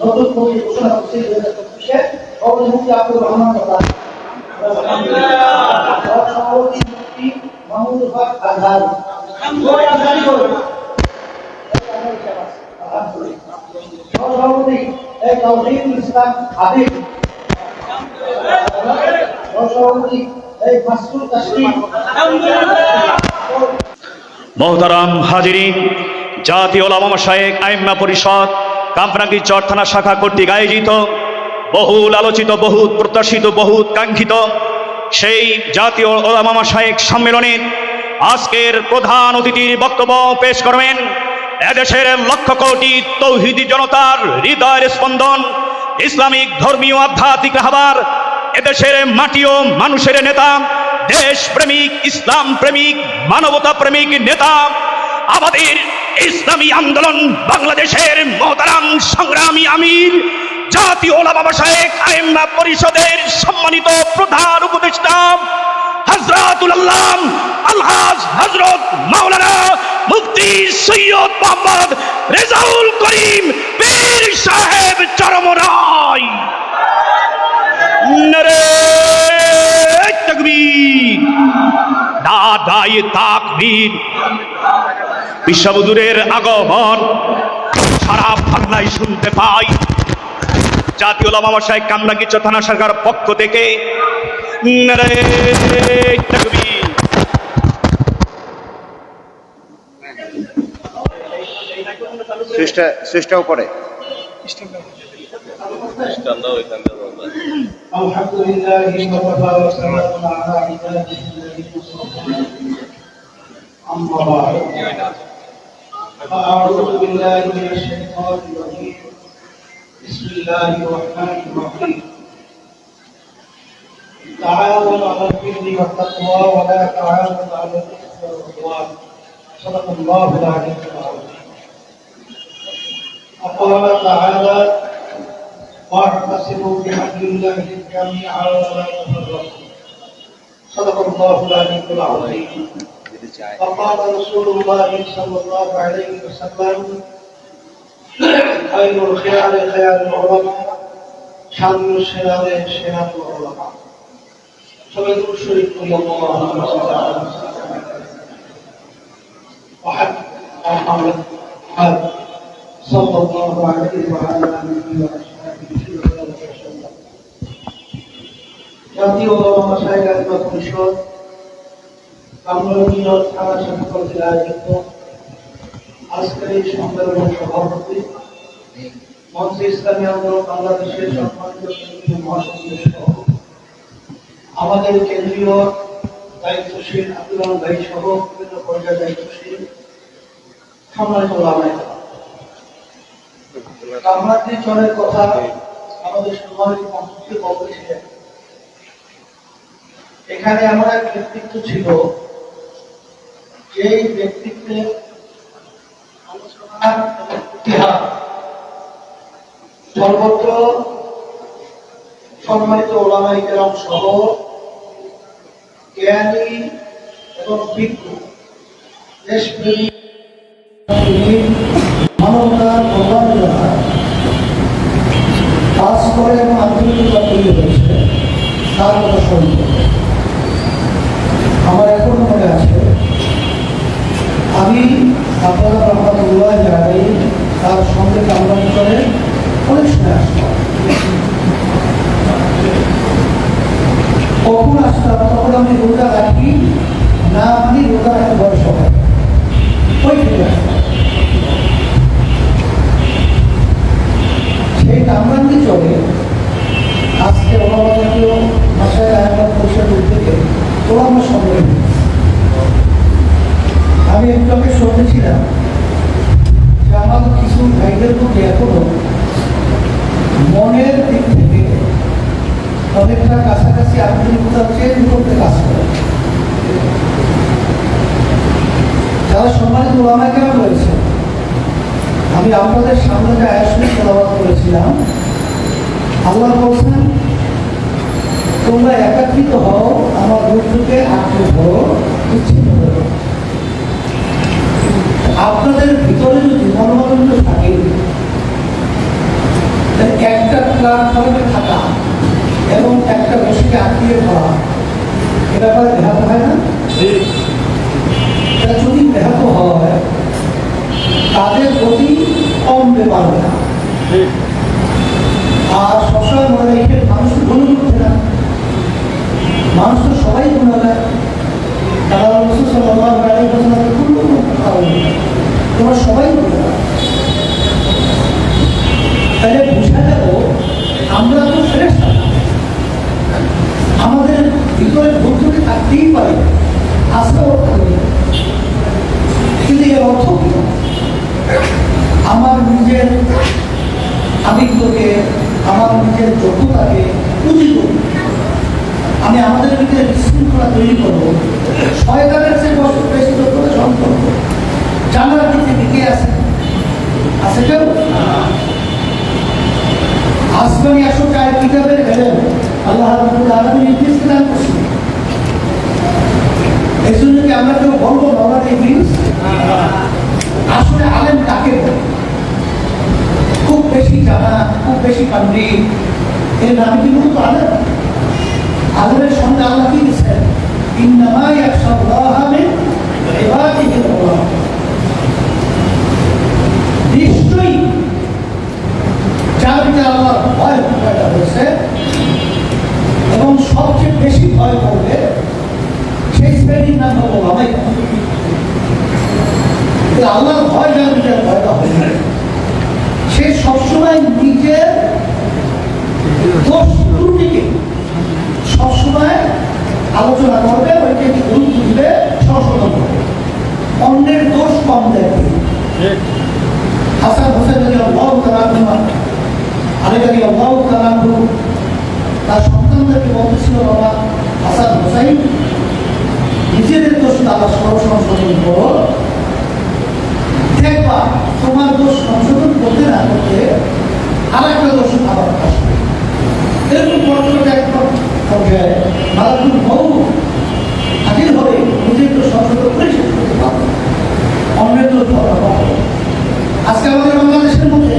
নতুন কমিটি ঘোষণা করছি দুই হাজার চব্বিশে। সভাপতি আব্দুর রহমান সভাপতি মুফতি মাহমুদুল হক মোহতারাম হাজিরিন, জাতীয় ওলামা শায়েক আইম্মা পরিষদ কামরাঙ্গি চর থানা শাখা কর্তৃক আয়োজিত, বহুল আলোচিত বহুত প্রত্যাশিত বহুত কাঙ্ক্ষিত সেই জাতীয় ওলামা শায়েক সম্মেলনের আজকের প্রধান অতিথির বক্তব্য পেশ করবেন এদেশের লক্ষ কোটি তৌহিদি জনতার হৃদয়ের স্পন্দন, ইসলামিক ধর্মীয় আধ্যাত্মিক রাহবার এদেশের মাটি ও মানুষের নেতা দেশ প্রেমিক ইসলাম প্রেমিক মানবতা প্রেমিক নেতা, আমাদের ইসলামী আন্দোলন, বাংলাদেশের মহতারাম সংগ্রামী আমির, জাতীয় ওলামা শায়েখ আইম্মা পরিষদের সম্মানিত প্রধান উপদেষ্টা হজরতুল আল্লাহ আলহাজ হজরত মাওলানা মুফতি সৈয়দ মোহাম্মদ রেজাউল করিম পীর সাহেব নারে তকবীর। দাদাই তাকবীর। বিশ্ববধুরের আগমন। সারা বাংলায় শুনতে পাই। জাতীয় লামা সাহেব কামরাঙ্গি থানা সরকার পক্ষ থেকে। নারে সুইচটা فأعوذ بالله من الشيطان الرجيم. بسم الله الرحمن الرحيم. تعاونوا على البر والتقوى ولا تعاونوا على الإثم والعدوان. صدق الله العلي العظيم. وقال تعالى واعتصموا بحبل الله جميعا ولا تفرقوا. صدق الله العلي العظيم. وقال رسول الله صلى الله عليه وسلم خير الخيار خيار العلماء شر الشرار شرار العلماء সবাই দূর শরীফ করি اللهم صل على سيدنا وحد محمد حد صلى الله عليه وعلى اله واصحابه وسلم জাতীয় ওলামা সাহেব আজমা পরিষদ কামরুল থানা কর্তৃক আয়োজিত আজকের এই সম্মেলনের সভাপতি ইসলামী আন্দোলন বাংলাদেশের সম্মানিত সহ আমাদের কেন্দ্রীয় দায়িত্বশীল আব্দুল রহমান ভাই সহ বিভিন্ন পর্যায়ে দায়িত্বশীল সম্মানিত ওলামায়ে কেরাম। কামরাজ্ঞী চরের কথা আমাদের সম্মানিত বলেছিলেন এখানে এমন এক ব্যক্তিত্ব ছিল যেই ব্যক্তিত্বের আলোচনা এবং ইতিহাস, সর্বত্র সম্মানিত সহ জ্ঞানী এবং বিজ্ঞ, দেশপ্রেমী আমার এখনও মনে আছে আপনারা রহমতুল্লাহ জানাই তার সঙ্গে কামরান করে অনেক সময় আসতাম কখন আসতাম তখন আমি রোজা রাখি, না আমি রোজা রাখতে বয়স হবে ওই থেকে সেই কামরাঙ্গি চলে, আজকে অনাবাদীয় ভাষায় আয়াত পরিষদ উদ্যোগে ওলামা সম্মেলন আমি একটু যে আমার কিছু ভাইদের মধ্যে এখনও মনের দিক থেকে অনেকটা কাছাকাছি আন্তরিকতা চেঞ্জ করতে কাজ করে। যারা সম্মানিত ওলামা কেন আমি আপনাদের সামনে যে আয়াসনে তেলাবাদ করেছিলাম আল্লাহ বলছেন, তোমরা একাত্রিত হও, আমার রূপ আত্মীয় হও বিচ্ছিন্ন হও আপনাদের ভিতরে যদি মনোমালিন্য থাকে একটা প্ল্যাটফর্মে থাকা এবং একটা বসিকে আটকিয়ে ধরা এ ব্যাপারে ব্যাহত হয় না? যদি ব্যাহত হয় তাদের প্রতি কমতে পারবে না। আর সবসময় মনে রেখে মানুষ গুণ করছে না। মানুষ তো সবাই গুণ দেয় তারা রসুল পূর্ণ কথা বলে তোমরা সবাই গুণ তাহলে বোঝা গেল আমরা তো শ্রেষ্ঠ আমাদের ভিতরে ভুল ত্রুটি থাকতেই পারে আজকেও থাকবে কিন্তু এর অর্থ কি আমার নিজের আবেগকে আমার নিজের যোগ্যতাকে পুঁজি করি আমি আমাদের ভিতরে বিশৃঙ্খলা তৈরি করব শয়তানের চেয়ে বছর বেশি যোগ্যতা সহন করব জানার দিক থেকে কে আছে আছে কেউ আসমানি আসো চায় কিতাবের হেলেন আল্লাহ আলামিন দান করছেন। এই জন্য কি আমরা কেউ বলব বাবার ইবলিস আসলে আলেম কাকে খুব বেশি জানা, খুব বেশি পান্ডি। এর নামে কি মূলত আলেম? আলেমের সঙ্গে আল্লাহ কি দিচ্ছেন? ইন্নামা ইয়াখশাল্লাহ মিন ইবাদিহিল উলামা ভিতরে আল্লাহর ভয় পয়দা হয়েছে এবং সবচেয়ে বেশি ভয় করবে সেই শ্রেণির নাম হলো ওলামাই আল্লাহর ভয় ভিতরে পয়দা সে সবসময় নিজের দোষ ত্রুটিকে সবসময় আলোচনা করবে ওইটাকে গুরুত্ব দিবে সংশোধন করবে। অন্যের দোষ কম দেখবে হাসান হোসেন আল্লাহ তালা আলী আলী আল্লাহ তালাহু তার সন্তানদেরকে বলতেছিল বাবা হাসান হোসাইন, নিজেদের দোষ তারা সংশোধন করো। দেখবা, তোমার দোষ সংশোধন করতে না করতে আর একটা দোষ আবার আসবে। এরকম পর্যন্ত একদম পর্যায়ে মালাকুল বউ হাজির হবে নিজের দোষ সংশোধন করে শেষ করতে পারবে। অন্যের দোষ আজকে আমাদের বাংলাদেশের মধ্যে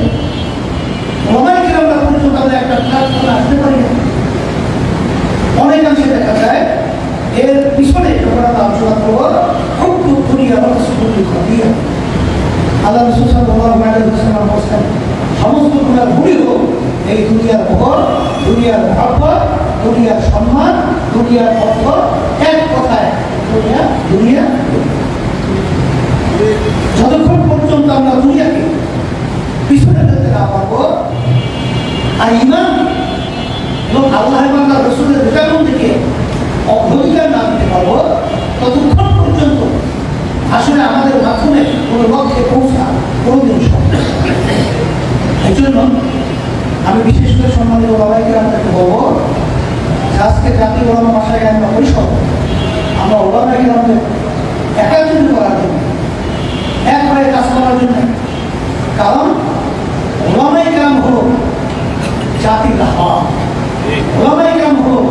পর্যন্ত একটা প্ল্যাটফর্মে আসতে পারি। না অনেকাংশে দেখা যায়, এর পিছনে আলোচনা করব খুব দুঃখী আমার সুন্দর আল্লাহ রসুল সাল্লাল্লাহু আলাইহি ওয়াসাল্লাম বলেছেন, সমস্ত গুণার ভুলি হোক এই দুনিয়ার ভোগ দুনিয়ার ভাগ্য দুনিয়ার সম্মান, দুনিয়ার অর্থ এক কথায় দুনিয়া দুনিয়া। যতক্ষণ পর্যন্ত আমরা দুনিয়াকে পিছনে ফেলতে না পারব আর ইমান এবং আল্লাহ এবং আল্লাহ রসুলের রেজাগুন থেকে অগ্রাধিকার না দিতে পারব, ততক্ষণ পর্যন্ত আসলে আমাদের মাধ্যমে কোনো লক্ষ্যে পৌঁছা কোনোদিন সম্ভব। এই জন্য আমি বিশেষ করে সম্মানিত বাবাইকে আমাদেরকে বলব আজকে জাতীয় ওলামা মাসায় আমরা পরিষদ, আমরা ওলামাকে আমাদের একাত্রিত করার জন্য এক হয়ে কাজ করার জন্য, কারণ ওলামাই গ্রাম হলো জাতির হাওয়া। ওলামাই গ্রাম হলো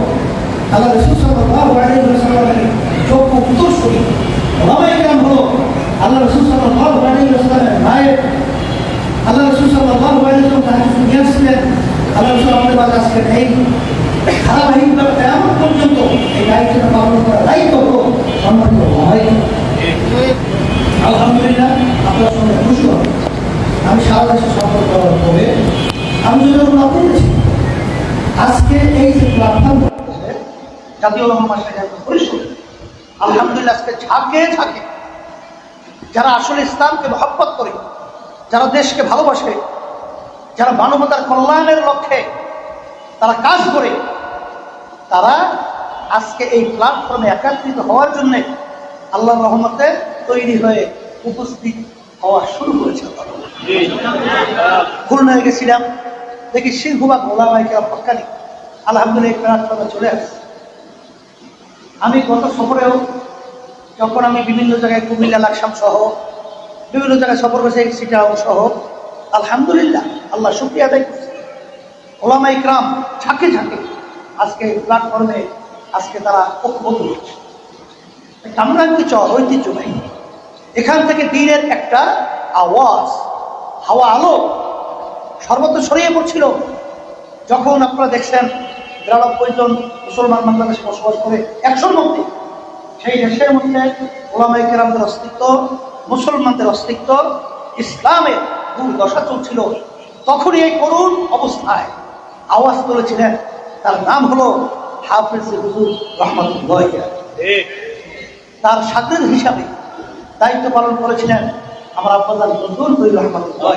আল্লাহ রসুল সাল্লাল্লাহু আলাইহি ওয়াসাল্লামের যোগ্য উত্তরসূরি ওলামাই গ্রাম হলো আল্লাহ রসুল সাল্লাল্লাহু আলাইহি ওয়াসাল্লামের মায়ের। আল্লাহ রসুল সাল্লাল্লাহু আলাইহি ওয়াসাল্লাম তাহার নিয়ে আসছিলেন। আল্লাহ রসুল আমাদের মাঝে আজকে নেই ধারাবাহিকভাবে পর্যন্ত এই পালন করা দায়িত্ব হলো সম্মানিত ওলামাই আলহামদুলিল্লাহ, আপনার সঙ্গে খুশি হব আমি সারা দেশে করার পরে আমি যদি না পেরেছি আজকে এই যে প্ল্যাটফর্ম জাতীয় পরিষদ আলহামদুলিল্লাহ আজকে ঝাঁকে ঝাঁকে যারা আসলে ইসলামকে মহব্বত করে যারা দেশকে ভালোবাসে যারা মানবতার কল্যাণের লক্ষ্যে তারা কাজ করে তারা আজকে এই প্ল্যাটফর্মে একাত্রিত হওয়ার জন্যে আল্লাহ রহমতে তৈরি হয়ে উপস্থিত হওয়া শুরু করেছে। খুলনায় গেছিলাম। দেখি সিংহবাগ ওলামাইকে নেই আলহামদুলিল্লাহ চলে আসছে। আমি গত সফরেও যখন আমি বিভিন্ন জায়গায় কুমিল্লা, লাকসাম সহ বিভিন্ন জায়গায় সফর করেছি সিটাও সহ, আলহামদুলিল্লাহ, আল্লাহ শুক্রিয়া আদায় করছি। ওলামা ইকরাম ঝাঁকে ঝাঁকে আজকে প্ল্যাটফর্মে আজকে তারা ঐক্যবদ্ধ হচ্ছে। কামরাঙ্গি চর ঐতিহ্যবাহী এখান থেকে দিনের একটা আওয়াজ, হাওয়া আলো সর্বত্র ছড়িয়ে পড়ছিল। যখন আপনারা দেখছেন বিরানব্বই জন মুসলমান বাংলাদেশে বসবাস করে একশোর মধ্যে, সেই দেশের মধ্যে ওলামাই কেরামদের অস্তিত্ব, মুসলমানদের অস্তিত্ব, ইসলামের দুর্দশা চলছিল। তখনই এই করুণ অবস্থায় আওয়াজ তুলেছিলেন। তার নাম হলো হাফিজ হুজুর রহমতুল্লাহ তার সাগরের হিসাবে দায়িত্ব পালন করেছিলেন আমার আব্বাজান নজরুল রহমতুল্লাহ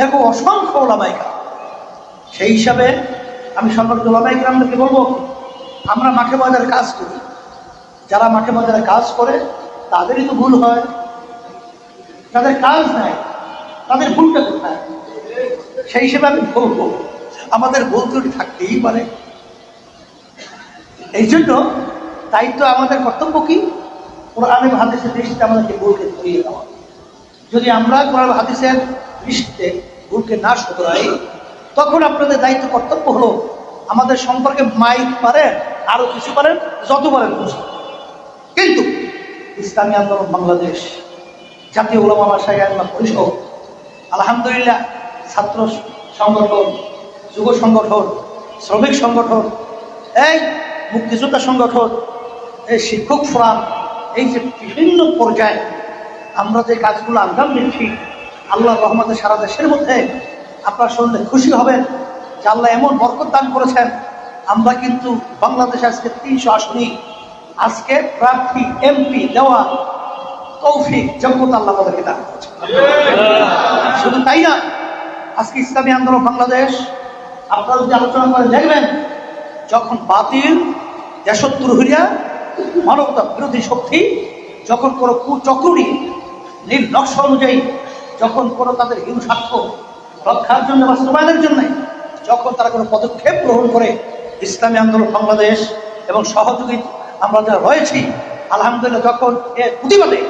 এরকম অসংখ্য ওলামাইকা সেই হিসাবে আমি সম্পর্কে ওলামাইকা আমাদেরকে বলব, আমরা মাঠে বাজারে কাজ করি। যারা মাঠে বাজারে কাজ করে, তাদেরই তো ভুল হয়। তাদের কাজ নাই, তাদের ভুলটা কোথায়? সেই হিসেবে আমি বলব, আমাদের ভুল ত্রুটি থাকতেই পারে। এই জন্য দায়িত্ব আমাদের কর্তব্য কি? কোরআনে হাদিসের দৃষ্টিতে আমাদেরকে ভুলকে ধরিয়ে দেওয়া। যদি আমরা কোরআন হাদিসের দৃষ্টিতে ভুলকে না শুধরাই তখন আপনাদের দায়িত্ব কর্তব্য হলো আমাদের সম্পর্কে মাইক পারেন, আরও কিছু পারেন, যত পারেন কিন্তু ইসলামী আন্দোলন বাংলাদেশ, জাতীয় ওলামা ভাষায় আল্লাহ পরিষদ আলহামদুলিল্লাহ ছাত্র সংগঠন, যুব সংগঠন, শ্রমিক সংগঠন, এই মুক্তিযোদ্ধা সংগঠন, এই শিক্ষক ফোরাম, এই যে বিভিন্ন পর্যায়ে আমরা যে কাজগুলো আঞ্জাম দিচ্ছি আল্লাহ রহমতের সারা দেশের মধ্যে আপনার শুনলে খুশি হবেন যে আল্লাহ এমন বরকত দান করেছেন। আমরা কিন্তু বাংলাদেশে আজকে তিনশো আসনী আজকে প্রার্থী, এমপি দেওয়া তৌফিক যোগ্যতা আল্লাহ আমাদেরকে দান করেছেন শুধু তাই না, আজকে ইসলামী আন্দোলন বাংলাদেশ, আপনারা যদি আলোচনা করে দেখবেন, যখন বাতিল দেশত্তর হইয়া মানবতা বিরোধী শক্তি, যখন কোনো কুচক্রী নীল অনুযায়ী যখন কোনো তাদের হিংসার্থ রক্ষার জন্য বাস্তবায়নের জন্য, যখন তারা কোনো পদক্ষেপ গ্রহণ করে, ইসলামী আন্দোলন বাংলাদেশ এবং সহযোগী আমরা যারা রয়েছি, আলহামদুলিল্লাহ যখন এর প্রতিবাদে,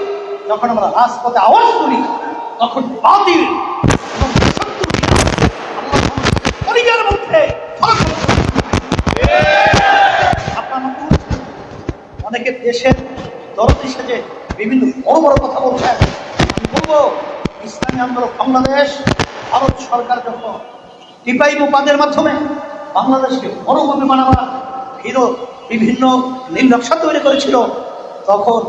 যখন আমরা রাজপথে আওয়াজ তুলি, তখন বাতিল অনেকে দেশের দরদি সেজে বিভিন্ন বড় বড় কথা বলছেন, আমি বলব ইসলামী আন্দোলন বাংলাদেশ, ভারত সরকার যখন টিপাই উপাদের মাধ্যমে বাংলাদেশকে বড়ভাবে বানাবার ফিরত বিভিন্ন নীল নকশা তৈরি করেছিল, তখন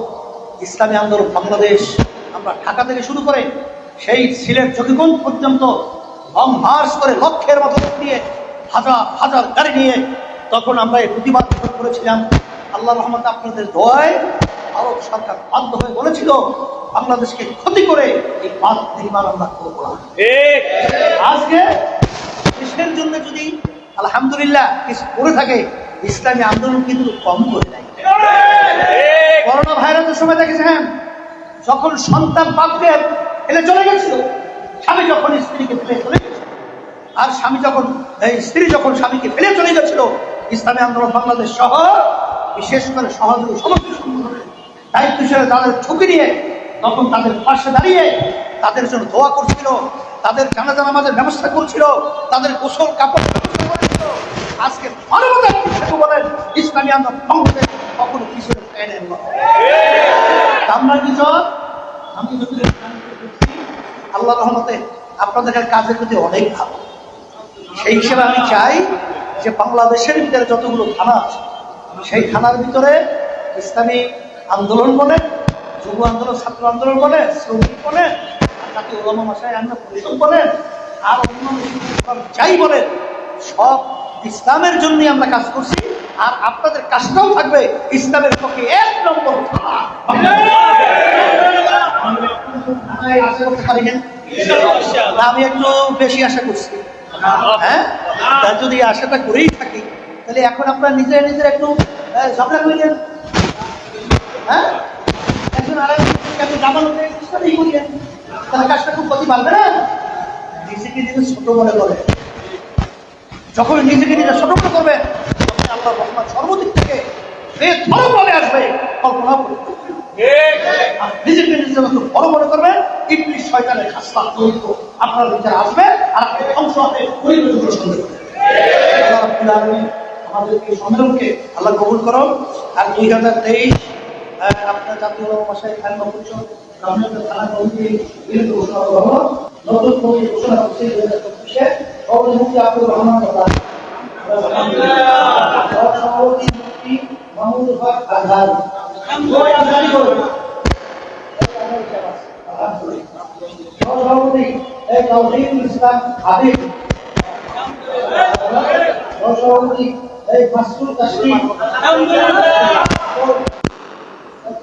ইসলামী আন্দোলন বাংলাদেশ আমরা ঢাকা থেকে শুরু করে সেই সিলেট চকিগঞ্জ পর্যন্ত লং মার্চ করে লক্ষ্যের মতো নিয়ে হাজার হাজার গাড়ি নিয়ে তখন আমরা এই প্রতিবাদ করেছিলাম। আল্লাহ রহমত আপনাদের দোয়ায় ভারত সরকার বাধ্য হয়ে বলেছিল বাংলাদেশকে ক্ষতি করে এই বাদ নির্মাণ আমরা করব না। আজকে দেশের জন্য যদি আলহামদুলিল্লাহ কিছু করে থাকে ইসলামী আন্দোলন কিন্তু কম করে নাই করোনা ভাইরাসের সময় দেখেছেন? যখন সন্তান বাপকে ফেলে চলে গেছিল স্বামী যখন স্ত্রীকে ফেলে চলে গেছিল আর স্বামী যখন এই স্ত্রী যখন স্বামীকে ফেলে চলে গেছিল ইসলামী আন্দোলন বাংলাদেশ সহ বিশেষ করে সহযোগী সমস্ত সংগঠনের দায়িত্ব হিসেবে তাদের ঝুঁকি নিয়ে তখন তাদের পাশে দাঁড়িয়ে তাদের জন্য দোয়া করছিল, তাদের জানাজা নামাজের ব্যবস্থা করছিল, তাদের গোসল কাপড় আজকে মানবতার হিসেবে বলেন, ইসলামী আন্দোলন কখনো পিছনে আমরা কি আমি আল্লাহ রহমতে আপনাদের কাজের প্রতি অনেক ভালো। সেই হিসেবে আমি চাই যে বাংলাদেশের ভিতরে যতগুলো থানা আছে, সেই থানার ভিতরে ইসলামী আন্দোলন বলে যুব আন্দোলন ছাত্র আন্দোলন বলে শ্রমিক বলে তাকে ওলামা মাসায় আমরা পরিষদ বলেন আর অন্যান্য যাই বলেন সব ইসলামের জন্যই আমরা কাজ করছি আর আপনাদের কাজটাও থাকবে ইসলামের পক্ষে এক নম্বর আমি একটু বেশি আশা করছি। হ্যাঁ? তা যদি আশাটা করেই থাকি তাহলে এখন আপনারা নিজেরা নিজের একটু ঝগড়া করিলেন। হ্যাঁ? একজন কাজটা নিজেকে নিজে ছোট মনে করে। যখন নিজেকে নিজে ছোট মনে করবে সর্বদিক থেকে বেধরভাবে আসবে। কল্পনা নিজেকে নিজে বড় মনে করবেন ইবলিশ শয়তানের তৈরি আপনার ভিতরে আসবে আর আপনি ধ্বংস হবে আমাদেরকে সম্মেলনকে আল্লাহ কবুল করো আর দুই হাজার তেইশ আপনার জাতীয় ভাষায় খান পরিষদ গ্রামীণ থানা কমিটি বিরুদ্ধে ঘোষণা করো নতুন কমিটি ঘোষণা করছি দুই হাজার চব্বিশে। সভাপতি আব্দুর রহমান প্রধান সভাপতি মুফতি মাহমুদুল হক আজহার। সভাপতি তৌহিদুল ইসলাম হাবিব। সভাপতি এই তাসলিম।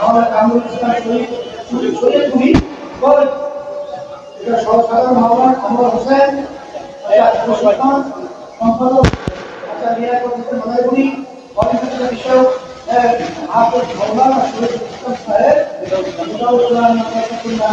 আমরা কাঙ্গুলি ইসলাম শরীফ শরীফ তুমি বল এটা সহসাধারণ মাওলানা আনোয়ার হোসেন সম্পাদক আচ্ছা নিরাপদ হোসেন মাদারগুড়ি কর্মসূচি বিষয়ক আফর মাওলানা শরীফ ইসলাম সাহেব মুদাউল্লাহ নাকাতুল্লাহ